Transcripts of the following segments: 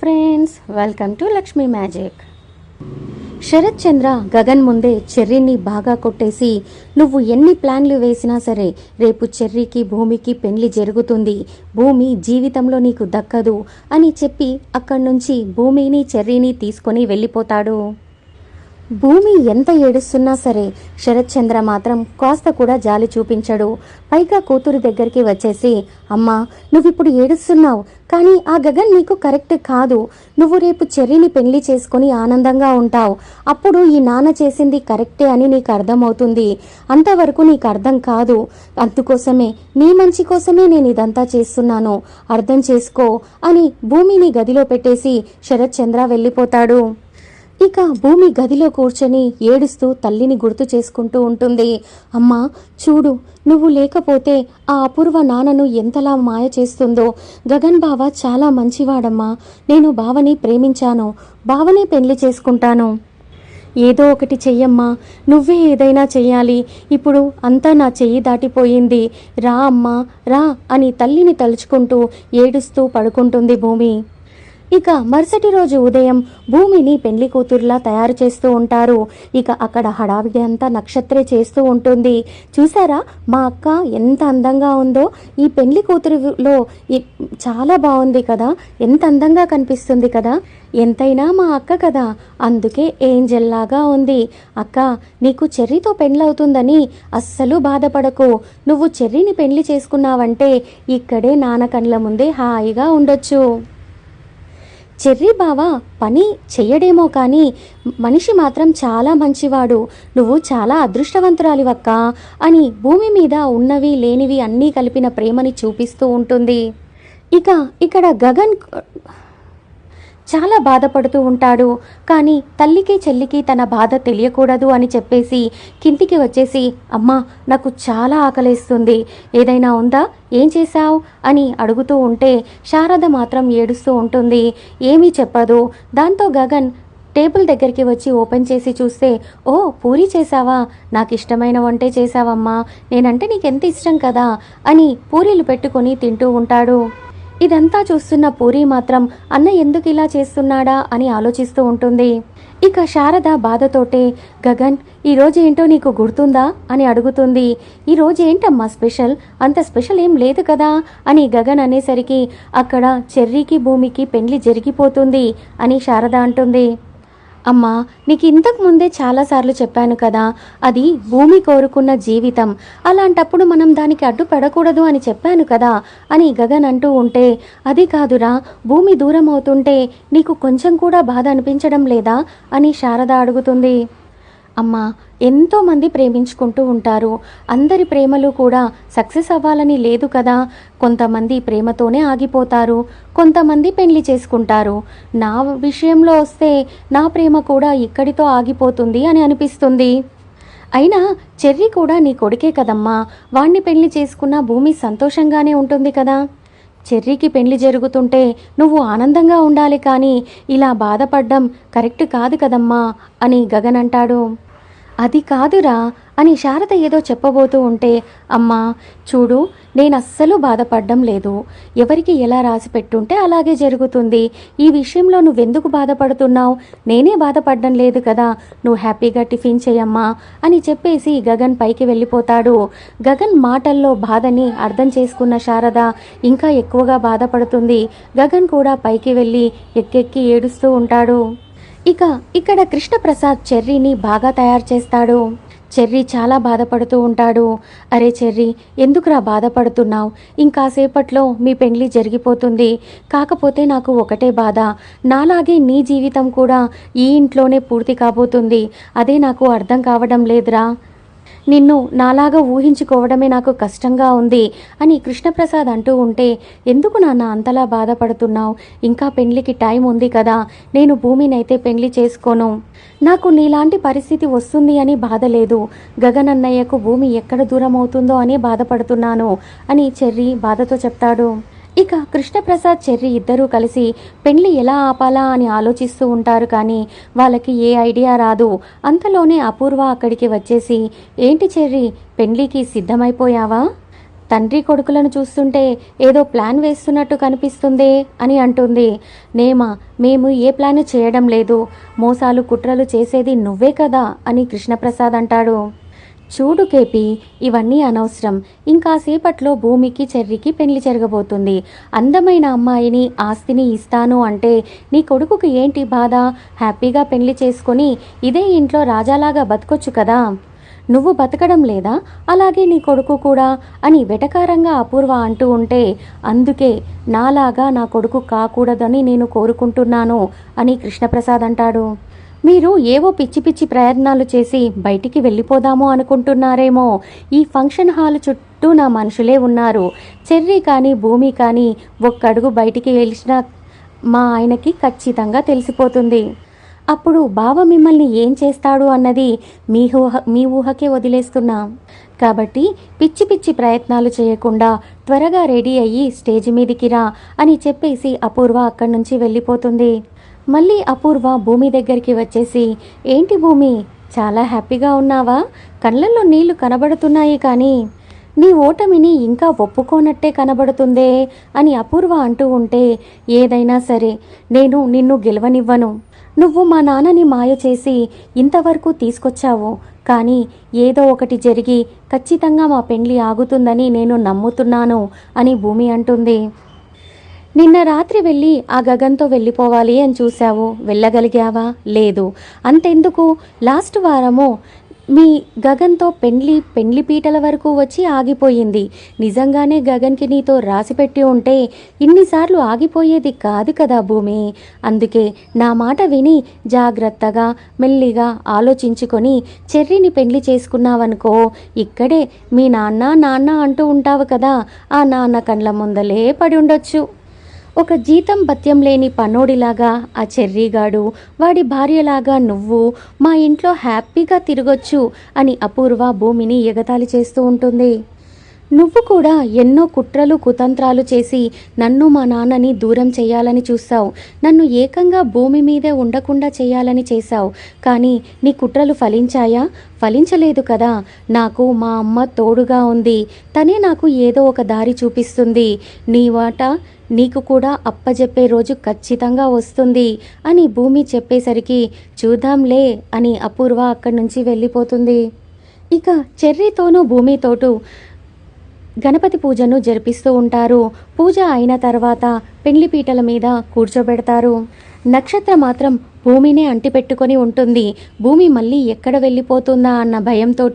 Friends welcome to Lakshmi magic. Sharath Chandra Gagan ముందే చెర్రీని బాగా కొట్టేసి నువ్వు ఎన్ని ప్లాన్లు వేసినా సరే రేపు చెర్రీకి భూమికి పెళ్ళి జరుగుతుంది. భూమి జీవితంలో నీకు దక్కదు అని చెప్పి అక్కడి నుంచి భూమిని చెర్రీని తీసుకొని వెళ్ళిపోతాడు. భూమి ఎంత ఏడుస్తున్నా సరే శరత్చంద్ర మాత్రం కాస్త కూడా జాలి చూపించడు. పైగా కూతురు దగ్గరికి వచ్చేసి అమ్మా నువ్విప్పుడు ఏడుస్తున్నావు కానీ ఆ గగన్ నీకు కరెక్ట్ కాదు. నువ్వు రేపు చెర్రీని పెళ్ళి చేసుకొని ఆనందంగా ఉంటావు. అప్పుడు ఈ నాన్న చేసింది కరెక్టే అని నీకు అర్థమవుతుంది. అంతవరకు నీకు అర్థం కాదు. అందుకోసమే నీ మంచి కోసమే నేను ఇదంతా చేస్తున్నాను. అర్థం చేసుకో అని భూమిని గదిలో పెట్టేసి శరత్చంద్ర వెళ్ళిపోతాడు. ఇక భూమి గదిలో కూర్చొని ఏడుస్తూ తల్లిని గుర్తు చేసుకుంటూ ఉంటుంది. అమ్మా చూడు నువ్వు లేకపోతే ఆ అపూర్వ నాన్నను ఎంతలా మాయ చేస్తుందో. గగన్ బావ చాలా మంచివాడమ్మా. నేను బావని ప్రేమించాను. బావనే పెళ్ళి చేసుకుంటాను. ఏదో ఒకటి చెయ్యమ్మా. నువ్వే ఏదైనా చెయ్యాలి. ఇప్పుడు అంతా నా చెయ్యి దాటిపోయింది. రా అమ్మా రా అని తల్లిని తలుచుకుంటూ ఏడుస్తూ పడుకుంటుంది భూమి. ఇక మరుసటి రోజు ఉదయం భూమిని పెళ్ళి కూతురులా తయారు చేస్తూ ఉంటారు. ఇక అక్కడ హడావిడి అంతా నక్షత్రే చేస్తూ ఉంటుంది. చూసారా? మా అక్క ఎంత అందంగా ఉందో. ఈ పెళ్ళి కూతురులో చాలా బాగుంది కదా. ఎంత అందంగా కనిపిస్తుంది కదా. ఎంతైనా మా అక్క కదా. అందుకే ఏంజెల్ లాగా ఉంది. అక్క నీకు చెర్రీతో పెండ్లవుతుందని అస్సలు బాధపడకు. నువ్వు చెర్రీని పెళ్ళి చేసుకున్నావంటే ఇక్కడే నాన్న కండ్ల ముందే హాయిగా ఉండొచ్చు. చెర్రీ బావ పని చెయ్యడేమో కానీ మనిషి మాత్రం చాలా మంచివాడు. నువ్వు చాలా అదృష్టవంతురాలివక్క అని భూమి మీద ఉన్నవి లేనివి అన్నీ కలిపిన ప్రేమని చూపిస్తూ ఉంటుంది. ఇక ఇక్కడ గగన్ చాలా బాధపడుతూ ఉంటాడు. కానీ తల్లికి చెల్లికి తన బాధ తెలియకూడదు అని చెప్పేసి కిందికి వచ్చేసి అమ్మా నాకు చాలా ఆకలేస్తుంది. ఏదైనా ఉందా? ఏం చేశావు? అని అడుగుతూ ఉంటే శారద మాత్రం ఏడుస్తూ ఉంటుంది. ఏమీ చెప్పదు. దాంతో గగన్ టేబుల్ దగ్గరికి వచ్చి ఓపెన్ చేసి చూస్తే ఓ పూరి చేసావా నాకు ఇష్టమైన వంటే చేసావమ్మా నేనంటే నీకెంత ఇష్టం కదా? అని పూరీలు పెట్టుకొని తింటూ ఉంటాడు. ఇదంతా చూస్తున్న పూరి మాత్రం అన్న ఎందుకు ఇలా చేస్తున్నాడా? అని ఆలోచిస్తూ ఉంటుంది. ఇక శారద బాధతోటే గగన్ ఈ ఏంటో నీకు గుర్తుందా? అని అడుగుతుంది. ఈరోజు ఏంటమ్మా స్పెషల్? అంత స్పెషల్ ఏం లేదు కదా? అని గగన్ అనేసరికి అక్కడ చెర్రీకి భూమికి పెళ్ళి జరిగిపోతుంది అని శారద అంటుంది. అమ్మా నీకు ఇంతకు ముందే చాలాసార్లు చెప్పాను కదా అది భూమి కోరుకున్న జీవితం. అలాంటప్పుడు మనం దానికి అడ్డుపడకూడదు అని చెప్పాను కదా అని గగన్ అంటూ ఉంటే అది కాదురా భూమి దూరం అవుతుంటే నీకు కొంచెం కూడా బాధ అనిపించడం లేదా అని శారద అడుగుతుంది. అమ్మా ఎంతోమంది ప్రేమించుకుంటూ ఉంటారు. అందరి ప్రేమలు కూడా సక్సెస్ అవ్వాలని లేదు కదా. కొంతమంది ప్రేమతోనే ఆగిపోతారు. కొంతమంది పెళ్ళి చేసుకుంటారు. నా విషయంలో వస్తే నా ప్రేమ కూడా ఇక్కడితో ఆగిపోతుంది అని అనిపిస్తుంది. అయినా చెర్రీ కూడా నీ కొడుకే కదమ్మా. వాణ్ణి పెళ్ళి చేసుకున్న భూమి సంతోషంగానే ఉంటుంది కదా. చెర్రీకి పెళ్ళి జరుగుతుంటే నువ్వు ఆనందంగా ఉండాలి కానీ ఇలా బాధపడ్డం కరెక్ట్ కాదు కదమ్మా అని గగన్ అంటాడు. అది కాదురా అని శారద ఏదో చెప్పబోతూ ఉంటే అమ్మా చూడు నేను అస్సలు బాధపడడం లేదు. ఎవరికి ఎలా రాసి పెట్టుంటే అలాగే జరుగుతుంది. ఈ విషయంలో నువ్వెందుకు బాధపడుతున్నావు? నేనే బాధపడడం లేదు కదా. నువ్వు హ్యాపీగా టిఫిన్ చేయమ్మా అని చెప్పేసి గగన్ పైకి వెళ్ళిపోతాడు. గగన్ మాటల్లో బాధని అర్థం చేసుకున్న శారద ఇంకా ఎక్కువగా బాధపడుతుంది. గగన్ కూడా పైకి వెళ్ళి ఎక్కెక్కి ఏడుస్తూ ఉంటాడు. ఇక ఇక్కడ కృష్ణప్రసాద్ చెర్రీని బాగా తయారు చేస్తాడు. చెర్రీ చాలా బాధపడుతూ ఉంటాడు. అరే చెర్రీ ఎందుకురా బాధపడుతున్నావు? ఇంకాసేపట్లో మీ పెండ్లి జరిగిపోతుంది. కాకపోతే నాకు ఒకటే బాధ. నాలాగే నీ జీవితం కూడా ఈ ఇంట్లోనే పూర్తి కాబోతుంది. అదే నాకు అర్థం కావడం లేదురా. నిన్ను నాలాగా ఊహించుకోవడమే నాకు కష్టంగా ఉంది అని కృష్ణప్రసాద్ అంటూ ఉంటే ఎందుకు నాన్న అంతలా బాధపడుతున్నావు? ఇంకా పెళ్ళికి టైం ఉంది కదా నేను భూమినైతే పెళ్ళి చేసుకోను. నాకు నీలాంటి పరిస్థితి వస్తుంది అని బాధ లేదు. గగనన్నయ్యకు భూమి ఎక్కడ దూరం అవుతుందో అని బాధపడుతున్నాను అని చెర్రీ బాధతో చెప్తాడు. ఇక కృష్ణప్రసాద్ చెర్రి ఇద్దరూ కలిసి పెళ్ళి ఎలా ఆపాలా అని ఆలోచిస్తూ ఉంటారు కానీ వాళ్ళకి ఏ ఐడియా రాదు. అంతలోనే అపూర్వ అక్కడికి వచ్చేసి ఏంటి చెర్రి పెళ్ళికి సిద్ధమైపోయావా? తండ్రి కొడుకులను చూస్తుంటే ఏదో ప్లాన్ వేస్తున్నట్టు కనిపిస్తుందే అని అంటుంది. నేమా మేము ఏ ప్లాన్ చేయడం లేదు. మోసాలు కుట్రలు చేసేది నువ్వే కదా అని కృష్ణప్రసాద్ అంటాడు. చూడు కేపి ఇవన్నీ అనవసరం. ఇంకాసేపట్లో భూమికి చెర్రికి పెళ్ళి జరగబోతుంది. అందమైన అమ్మాయిని ఆస్తిని ఇస్తాను అంటే నీ కొడుకుకి ఏంటి బాధ? హ్యాపీగా పెళ్ళి చేసుకొని ఇదే ఇంట్లో రాజాలాగా బతకొచ్చు కదా? నువ్వు బతకడం లేదా? అలాగే నీ కొడుకు కూడా అని వెటకారంగా అపూర్వ అంటూ ఉంటే అందుకే నాలాగా నా కొడుకు కాకూడదని నేను కోరుకుంటున్నాను అని కృష్ణప్రసాద్ అంటాడు. మీరు ఏవో పిచ్చి పిచ్చి ప్రయత్నాలు చేసి బయటికి వెళ్ళిపోదాము అనుకుంటున్నారేమో. ఈ ఫంక్షన్ హాల్ చుట్టూ నా మనుషులే ఉన్నారు. చెర్రీ కానీ భూమి కానీ ఒక్కడుగు బయటికి వెళ్ళినా మా ఆయనకి ఖచ్చితంగా తెలిసిపోతుంది. అప్పుడు బావ మిమ్మల్ని ఏం చేస్తాడు అన్నది మీ ఊహ మీ ఊహకే వదిలేస్తున్నా. కాబట్టి పిచ్చి పిచ్చి ప్రయత్నాలు చేయకుండా త్వరగా రెడీ అయ్యి స్టేజ్ మీదికి రా అని చెప్పేసి అపూర్వ అక్కడి నుంచి వెళ్ళిపోతుంది. మళ్ళీ అపూర్వ భూమి దగ్గరికి వచ్చేసి ఏంటి భూమి చాలా హ్యాపీగా ఉన్నావా? కళ్ళల్లో నీళ్ళు కనబడుతున్నాయి కానీ నీ ఓటమిని ఇంకా ఒప్పుకోనట్టే కనబడుతుందే? అని అపూర్వ అంటూ ఉంటే ఏదైనా సరే నేను నిన్ను గెలవనివ్వను. నువ్వు మా నాన్నని మాయ చేసి ఇంతవరకు తీసుకొచ్చావు. కానీ ఏదో ఒకటి జరిగి ఖచ్చితంగా మా పెండ్లి ఆగుతుందని నేను నమ్ముతున్నాను అని భూమి అంటుంది. నిన్న రాత్రి వెళ్ళి ఆ గగన్తో వెళ్ళిపోవాలి అని చూశావు. వెళ్ళగలిగావా? లేదు. అంతెందుకు? లాస్ట్ వారము మీ గగన్తో పెండ్లి పెండ్లి పీటల వరకు వచ్చి ఆగిపోయింది. నిజంగానే గగన్కి నీతో రాసిపెట్టి ఉంటే ఇన్నిసార్లు ఆగిపోయేది కాదు కదా భూమి. అందుకే నా మాట విని జాగ్రత్తగా మెల్లిగా ఆలోచించుకొని చెర్రిని పెండ్లి చేసుకున్నావనుకో ఇక్కడే మీ నాన్న నాన్న అంటూ ఉంటావు కదా ఆ నాన్న కండ్ల ముందలే పడి ఉండొచ్చు. ఒక జీతం భత్యం లేని పనోడిలాగా ఆ చెర్రీగాడు వాడి భార్యలాగా నువ్వు మా ఇంట్లో హ్యాపీగా తిరగొచ్చు అని అపూర్వ భూమిని ఎగతాళి చేస్తూ ఉంటుంది. నువ్వు కూడా ఎన్నో కుట్రలు కుతంత్రాలు చేసి నన్ను మా నాన్నని దూరం చేయాలని చూస్తావు నన్ను ఏకంగా భూమి మీదే ఉండకుండా చేయాలని చేశావు. కానీ నీ కుట్రలు ఫలించాయా? ఫలించలేదు కదా. నాకు మా అమ్మ తోడుగా ఉంది. తనే నాకు ఏదో ఒక దారి చూపిస్తుంది. నీ వాట నీకు కూడా అప్పజెప్పే రోజు ఖచ్చితంగా వస్తుంది అని భూమి చెప్పేసరికి చూద్దాంలే అని అపూర్వ అక్కడి నుంచి వెళ్ళిపోతుంది. ఇక చెర్రీతోనూ భూమితోటూ గణపతి పూజను జరిపిస్తూ ఉంటారు. పూజ అయిన తర్వాత పెండ్లి పీటల మీద కూర్చోబెడతారు. నక్షత్రం మాత్రం భూమినే అంటిపెట్టుకొని ఉంటుంది. భూమి మళ్ళీ ఎక్కడ వెళ్ళిపోతుందా అన్న భయంతో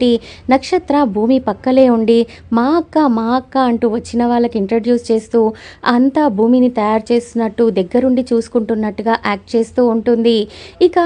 నక్షత్ర భూమి పక్కలే ఉండి మా అక్క మా అక్క అంటూ వచ్చిన వాళ్ళకి ఇంట్రడ్యూస్ చేస్తూ అంతా భూమిని తయారు చేస్తున్నట్టు దగ్గరుండి చూసుకుంటున్నట్టుగా యాక్ట్ చేస్తూ ఉంటుంది. ఇక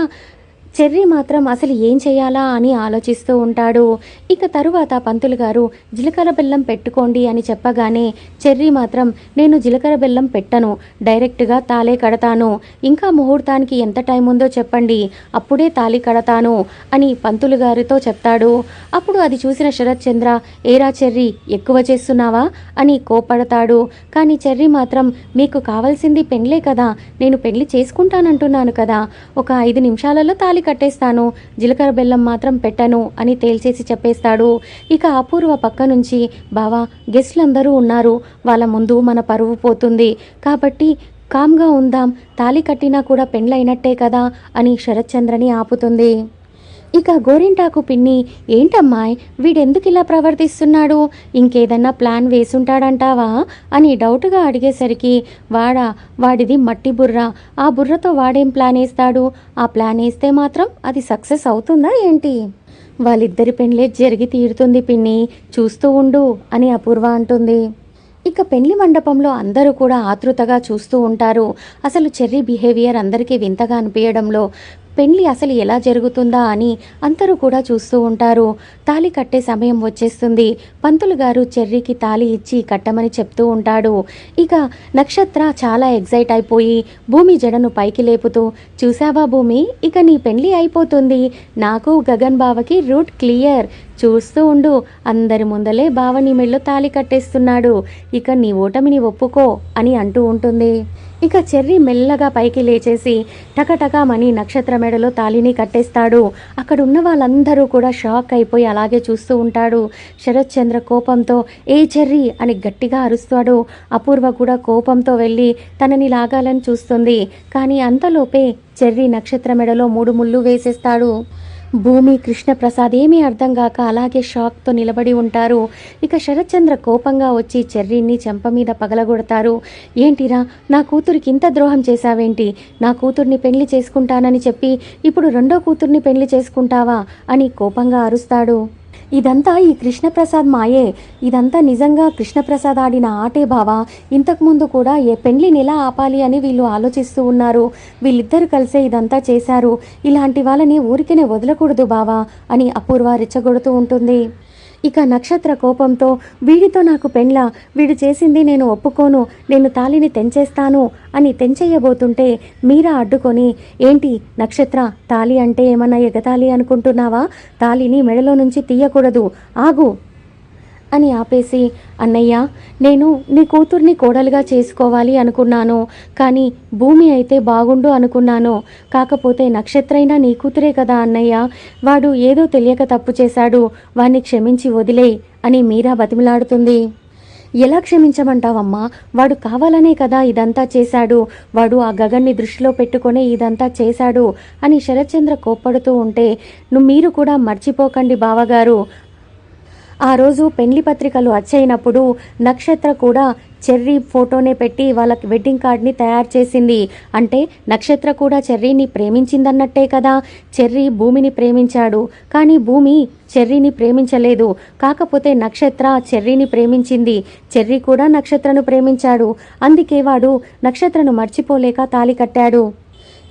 చెర్రీ మాత్రం అసలు ఏం చేయాలా అని ఆలోచిస్తూ ఉంటాడు. ఇక తరువాత పంతులు గారు జీలకర్ర బెల్లం పెట్టుకోండి అని చెప్పగానే చెర్రీ మాత్రం నేను జీలకర్ర బెల్లం పెట్టను డైరెక్ట్గా తాలే కడతాను. ఇంకా ముహూర్తానికి ఎంత టైం ఉందో చెప్పండి అప్పుడే తాళి కడతాను అని పంతులు గారితో చెప్తాడు. అప్పుడు అది చూసిన శరత్ చంద్ర ఏరా చెర్రీ ఎక్కువ చేస్తున్నావా? అని కోపడతాడు కానీ చెర్రీ మాత్రం మీకు కావాల్సింది పెండ్లే కదా నేను పెళ్ళి చేసుకుంటానంటున్నాను కదా ఒక ఐదు నిమిషాలలో తాళి కట్టేస్తాను జీలకర్ర బెల్లం మాత్రం పెట్టను అని తేల్చేసి చెప్పేస్తాడు. ఇక అపూర్వ పక్క నుంచి బావా గెస్ట్లందరూ ఉన్నారు. వాళ్ళ ముందు మన పరువు పోతుంది. కాబట్టి కామ్గా ఉందాం తాళి కట్టినా కూడా పెండ్లైనట్టే కదా అని శరత్చంద్రని ఆపుతుంది. ఇక గోరింటాకు పిన్ని ఏంటమ్మాయ్ వీడెందుకు ఇలా ప్రవర్తిస్తున్నాడు? ఇంకేదన్నా ప్లాన్ వేసుంటాడంటావా? అని డౌట్గా అడిగేసరికి వాడా వాడిది మట్టి బుర్ర. ఆ బుర్రతో వాడేం ప్లాన్ వేస్తాడు? ఆ ప్లాన్ వేస్తే మాత్రం అది సక్సెస్ అవుతుందా ఏంటి? వాళ్ళిద్దరి పెళ్ళే జరిగి తీరుతుంది పిన్ని. చూస్తూ ఉండు అని అపూర్వ అంటుంది. ఇక పెళ్ళి మండపంలో అందరూ కూడా ఆతృతగా చూస్తూ ఉంటారు. అసలు చెర్రీ బిహేవియర్ అందరికీ వింతగా అనిపించడంలో పెళ్ళి అసలు ఎలా జరుగుతుందా అని అందరూ కూడా చూస్తూ ఉంటారు. తాళి కట్టే సమయం వచ్చేస్తుంది. పంతులు గారు చెర్రీకి తాళి ఇచ్చి కట్టమని చెప్తూ ఉంటాడు. ఇక నక్షత్ర చాలా ఎగ్జైట్ అయిపోయి భూమి జడను పైకి లేపుతూ చూసావా భూమి? ఇక నీ పెళ్ళి అయిపోతుంది. నాకు గగన్ బావకి రూట్ క్లియర్. చూస్తూ ఉండు. అందరి ముందలే బావ నీ మెళ్ళో తాళి కట్టేస్తున్నాడు. ఇక నీ ఓటమిని ఒప్పుకో అని అంటూ ఉంటుంది. ఇక చెర్రీ మెల్లగా పైకి లేచేసి టకటకామని నక్షత్ర మెడలో తాళిని కట్టేస్తాడు. అక్కడున్న వాళ్ళందరూ కూడా షాక్ అయిపోయి అలాగే చూస్తూ ఉంటాడు. శరత్ చంద్ర కోపంతో ఏ చెర్రీ? అని గట్టిగా అరుస్తాడు. అపూర్వ కూడా కోపంతో వెళ్ళి తనని లాగాలని చూస్తుంది. కానీ అంతలోపే చెర్రీ నక్షత్ర మెడలో మూడు ముళ్ళు వేసేస్తాడు. భూమి కృష్ణప్రసాద్ ఏమీ అర్థం కాక అలాగే షాక్తో నిలబడి ఉంటారు. ఇక శరత్చంద్ర కోపంగా వచ్చి చెర్రీని చెంప మీద పగలగొడతారు. ఏంటిరా నా కూతురికి ఇంత ద్రోహం చేశావేంటి? నా కూతుర్ని పెళ్ళి చేసుకుంటానని చెప్పి ఇప్పుడు రెండో కూతుర్ని పెళ్ళి చేసుకుంటావా? అని కోపంగా అరుస్తాడు. ఇదంతా ఈ కృష్ణప్రసాద్ మాయే. ఇదంతా నిజంగా కృష్ణప్రసాద్ ఆడిన ఆటే బావా. ఇంతకుముందు కూడా ఏ పెళ్ళిని ఎలా ఆపాలి అని వీళ్ళు ఆలోచిస్తూ ఉన్నారు. వీళ్ళిద్దరు కలిసే ఇదంతా చేశారు. ఇలాంటి వాళ్ళని ఊరికనే వదలకూడదు బావా అని అపూర్వ రెచ్చగొడుతూ ఉంటుంది. ఇక నక్షత్ర కోపంతో వీడితో నాకు పెండ్ల వీడు చేసింది నేను ఒప్పుకోను నేను తాలిని తెంచేస్తాను అని తెంచేయబోతుంటే మీరా అడ్డుకొని ఏంటి నక్షత్ర తాలి అంటే ఏమన్నా ఎగతాలి అనుకుంటున్నావా? తాలిని మెడలో నుంచి తీయకూడదు ఆగు. అని ఆపేసి అన్నయ్య నేను నీ కూతుర్ని కోడలుగా చేసుకోవాలి అనుకున్నాను కానీ భూమి అయితే బాగుండు అనుకున్నాను. కాకపోతే నక్షత్రైనా నీ కూతురే కదా అన్నయ్య. వాడు ఏదో తెలియక తప్పు చేశాడు. వాణ్ణి క్షమించి వదిలే అని మీరా బతిమిలాడుతుంది. ఎలా క్షమించమంటావమ్మా? వాడు కావాలనే కదా ఇదంతా చేశాడు. వాడు ఆ గగన్ని దృష్టిలో పెట్టుకునే ఇదంతా చేశాడు అని శరత్చంద్ర కోప్పడుతూ ఉంటే నువ్వు మీరు కూడా మర్చిపోకండి బావగారు. ఆ రోజు పెళ్ళి పత్రికలు అచ్చయినప్పుడు నక్షత్ర కూడా చెర్రీ ఫోటోనే పెట్టి వాళ్ళకి వెడ్డింగ్ కార్డ్ని తయారు చేసింది. అంటే నక్షత్ర కూడా చెర్రీని ప్రేమించిందన్నట్టే కదా. చెర్రీ భూమిని ప్రేమించాడు. కానీ భూమి చెర్రీని ప్రేమించలేదు. కాకపోతే నక్షత్ర చెర్రీని ప్రేమించింది. చెర్రీ కూడా నక్షత్రను ప్రేమించాడు. అందుకే వాడు నక్షత్రను మర్చిపోలేక తాలి కట్టాడు.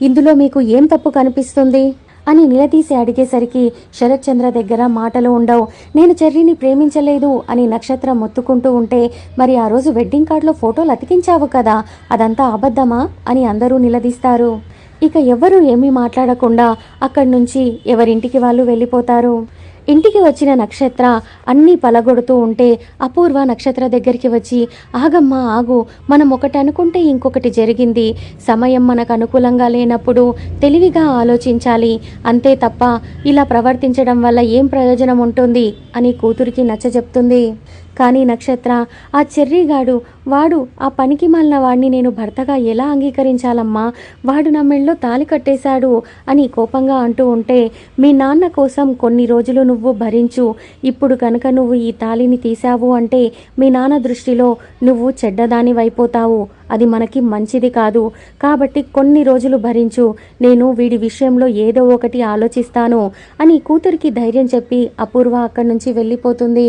ఇందులో మీకు ఏం తప్పు కనిపిస్తుంది? అని నిలదీసి అడిగేసరికి శరత్చంద్ర దగ్గర మాటలు ఉండవు. నేను చెర్రీని ప్రేమించలేదు అని నక్షత్రం మొత్తుకుంటూ ఉంటే మరి ఆ రోజు వెడ్డింగ్ కార్డులో ఫోటోలు అతికించావు కదా అదంతా అబద్ధమా? అని అందరూ నిలదీస్తారు. ఇక ఎవరు ఏమీ మాట్లాడకుండా అక్కడి నుంచి ఎవరింటికి వాళ్ళు వెళ్ళిపోతారు. ఇంటికి వచ్చిన నక్షత్ర అన్నీ పలగొడుతూ ఉంటే అపూర్వ నక్షత్ర దగ్గరికి వచ్చి ఆగమ్మా ఆగు. మనం ఒకటి అనుకుంటే ఇంకొకటి జరిగింది. సమయం మనకు అనుకూలంగా లేనప్పుడు తెలివిగా ఆలోచించాలి. అంతే తప్ప ఇలా ప్రవర్తించడం వల్ల ఏం ప్రయోజనం ఉంటుంది? అని కూతురికి నచ్చజెప్తుంది. కానీ నక్షత్ర ఆ చెర్రీగాడు వాడు ఆ పనికి మాలిన వాడిని నేను భర్తగా ఎలా అంగీకరించాలమ్మా? వాడు నా మెళ్ళలో తాలి కట్టేశాడు అని కోపంగా అంటూ ఉంటే మీ నాన్న కోసం కొన్ని రోజులు నువ్వు భరించు. ఇప్పుడు కనుక నువ్వు ఈ తాలిని తీసావు అంటే మీ నాన్న దృష్టిలో నువ్వు చెడ్డదానివైపోతావు అది మనకి మంచిది కాదు. కాబట్టి కొన్ని రోజులు భరించు. నేను వీడి విషయంలో ఏదో ఒకటి ఆలోచిస్తాను అని కూతురికి ధైర్యం చెప్పి అపూర్వ అక్కడి నుంచి వెళ్ళిపోతుంది.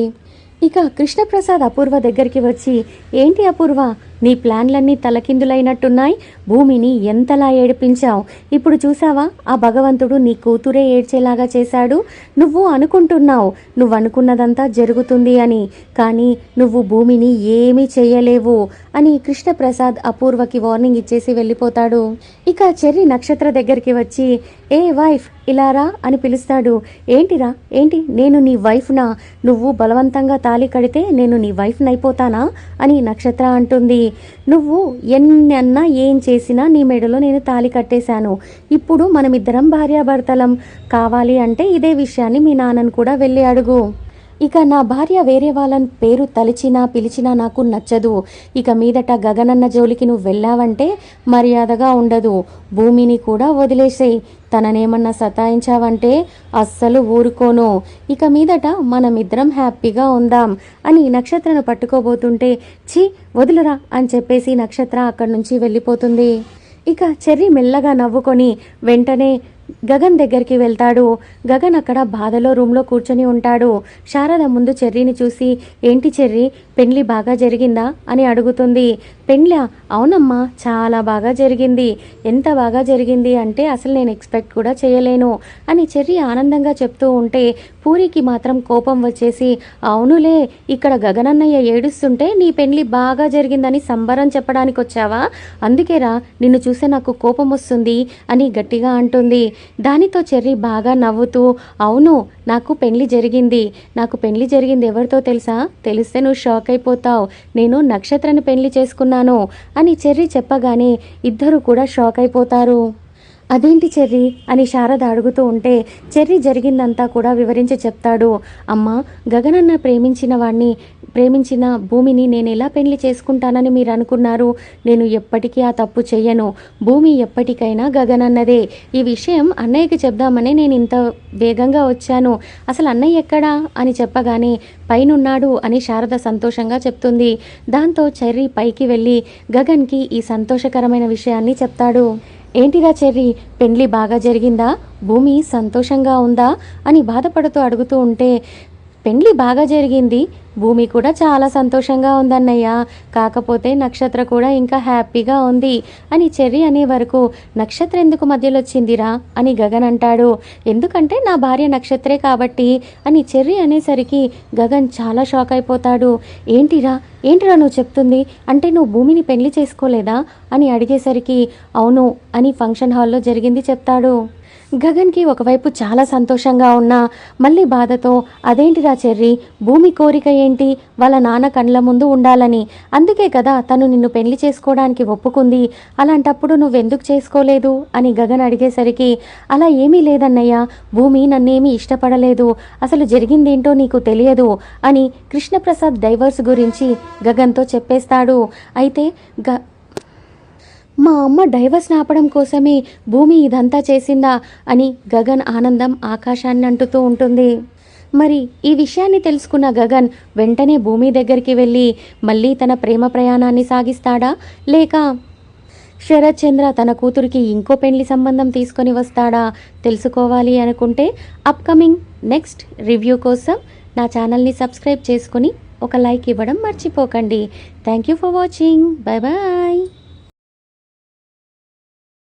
ఇక కృష్ణప్రసాద్ అపూర్వ దగ్గరికి వచ్చి ఏంటి అపూర్వ? నీ ప్లాన్లన్నీ తలకిందులైనట్టున్నాయి. భూమిని ఎంతలా ఏడిపించావు? ఇప్పుడు చూసావా ఆ భగవంతుడు నీ కూతురే ఏడ్చేలాగా చేశాడు. నువ్వు అనుకుంటున్నావు నువ్వు అనుకున్నదంతా జరుగుతుంది అని. కానీ నువ్వు భూమిని ఏమీ చేయలేవు అని కృష్ణప్రసాద్ అపూర్వకి వార్నింగ్ ఇచ్చేసి వెళ్ళిపోతాడు. ఇక చెర్రి నక్షత్ర దగ్గరికి వచ్చి ఏ వైఫ్ ఇలారా అని పిలుస్తాడు. ఏంటిరా? ఏంటి? నేను నీ వైఫ్నా? నువ్వు బలవంతంగా తాళి కడితే నేను నీ వైఫ్నైపోతానా? అయిపోతానా అని నక్షత్ర అంటుంది. నువ్వు ఎన్ని అన్నా ఏం చేసినా నీ మెడలో నేను తాళి కట్టేశాను. ఇప్పుడు మనమిద్దరం భార్యాభర్తలం. కావాలి అంటే ఇదే విషయాన్ని మీ నాన్నను కూడా వెళ్ళి అడుగు. ఇక నా భార్య వేరే వాళ్ళని పేరు తలిచినా పిలిచినా నాకు నచ్చదు. ఇక మీదట గగనన్న జోలికి నువ్వు వెళ్ళావంటే మర్యాదగా ఉండదు. భూమిని కూడా వదిలేసేయి. తననేమన్నా సతాయించావంటే అస్సలు ఊరుకోను. ఇక మీదట మనమిద్దరం హ్యాపీగా ఉందాం అని నక్షత్రను పట్టుకోబోతుంటే ఛీ వదులురా అని చెప్పేసి నక్షత్ర అక్కడి నుంచి వెళ్ళిపోతుంది. ఇక చెర్రి మెల్లగా నవ్వుకొని వెంటనే గగన్ దగ్గరికి వెళ్తాడు. గగన్ అక్కడ బాధలో రూమ్లో కూర్చొని ఉంటాడు. శారద ముందు చెర్రీని చూసి ఏంటి చెర్రీ? పెళ్ళి బాగా జరిగిందా? అని అడుగుతుంది. పెండ్లా? అవునమ్మా చాలా బాగా జరిగింది. ఎంత బాగా జరిగింది అంటే అసలు నేను ఎక్స్పెక్ట్ కూడా చేయలేను అని చెర్రీ ఆనందంగా చెప్తూ ఉంటే పూరికి మాత్రం కోపం వచ్చేసి అవునులే ఇక్కడ గగనన్నయ్య ఏడుస్తుంటే నీ పెళ్ళి బాగా జరిగిందని సంబరం చెప్పడానికి వచ్చావా? అందుకేరా నిన్ను చూస్తే నాకు కోపం వస్తుంది అని గట్టిగా అంటుంది. దానితో చెర్రీ బాగా నవ్వుతూ అవును నాకు పెళ్ళి జరిగింది. నాకు పెళ్ళి జరిగింది ఎవరితో తెలుసా? తెలిస్తే నువ్వు షాక్ అయిపోతావు. నేను నక్షత్రని పెళ్ళి చేసుకున్నాను చేసుకున్నాను అని చెర్రీ చెప్పగానే ఇద్దరు కూడా షాక్ అయిపోతారు. అదేంటి చెర్రీ? అని శారద అడుగుతూ ఉంటే చెర్రీ జరిగిందంతా కూడా వివరించి చెప్తాడు. అమ్మ గగనన్న ప్రేమించిన వాణ్ణి ప్రేమించిన భూమిని నేను ఎలా పెళ్ళి చేసుకుంటానని మీరు అనుకున్నారు? నేను ఎప్పటికీ ఆ తప్పు చెయ్యను. భూమి ఎప్పటికైనా గగనన్నదే ఈ విషయం అన్నయ్యకి చెప్దామని నేను ఇంత వేగంగా వచ్చాను. అసలు అన్నయ్య ఎక్కడా? అని చెప్పగానే పైనున్నాడు అని శారద సంతోషంగా చెప్తుంది. దాంతో చెర్రీ పైకి వెళ్ళి గగన్కి ఈ సంతోషకరమైన విషయాన్ని చెప్తాడు. ఏంటిరా చెర్రీ? పెండ్లి బాగా జరిగిందా? భూమి సంతోషంగా ఉందా? అని బాధపడుతూ అడుగుతూ ఉంటే పెండ్లి బాగా జరిగింది. భూమి కూడా చాలా సంతోషంగా ఉందన్నయ్య. కాకపోతే నక్షత్ర కూడా ఇంకా హ్యాపీగా ఉంది. అని చెర్రి అనే వరకు నక్షత్ర ఎందుకు మధ్యలో వచ్చిందిరా అని గగన్ అంటాడు. ఎందుకంటే నా భార్య నక్షత్రే కాబట్టి అని చెర్రి అనేసరికి గగన్ చాలా షాక్ అయిపోతాడు. ఏంటిరా? ఏంటిరా నువ్వు చెప్తుంది? అంటే నువ్వు భూమిని పెళ్ళి చేసుకోలేదా? అని అడిగేసరికి అవును అని ఫంక్షన్ హాల్లో జరిగింది చెప్తాడు. గగన్కి ఒకవైపు చాలా సంతోషంగా ఉన్నా మళ్ళీ బాధతో అదేంటిరా చెర్రి భూమి కోరిక ఏంటి? వాళ్ళ నాన్న కండ్ల ముందు ఉండాలని. అందుకే కదా తను నిన్ను పెళ్ళి చేసుకోవడానికి ఒప్పుకుంది. అలాంటప్పుడు నువ్వెందుకు చేసుకోలేదు? అని గగన్ అడిగేసరికి అలా ఏమీ లేదన్నయ్య. భూమి నన్నేమీ ఇష్టపడలేదు. అసలు జరిగిందేంటో నీకు తెలియదు. అని కృష్ణప్రసాద్ డైవర్స్ గురించి గగన్తో చెప్పేస్తాడు. అయితే గ మా అమ్మ డైవర్స్ ఆపడం కోసమే భూమి ఇదంతా చేసిందా అని గగన్ ఆనందం ఆకాశాన్ని అంటుతూ ఉంటుంది. మరి ఈ విషయాన్ని తెలుసుకున్న గగన్ వెంటనే భూమి దగ్గరికి వెళ్ళి మళ్ళీ తన ప్రేమ ప్రయాణాన్ని సాగిస్తాడా? లేక శరత్ చంద్ర తన కూతురికి ఇంకో పెళ్ళి సంబంధం తీసుకొని వస్తాడా? తెలుసుకోవాలి అనుకుంటే అప్కమింగ్ నెక్స్ట్ రివ్యూ కోసం నా ఛానల్ని సబ్స్క్రైబ్ చేసుకుని ఒక లైక్ ఇవ్వడం మర్చిపోకండి. Thank you for watching bye bye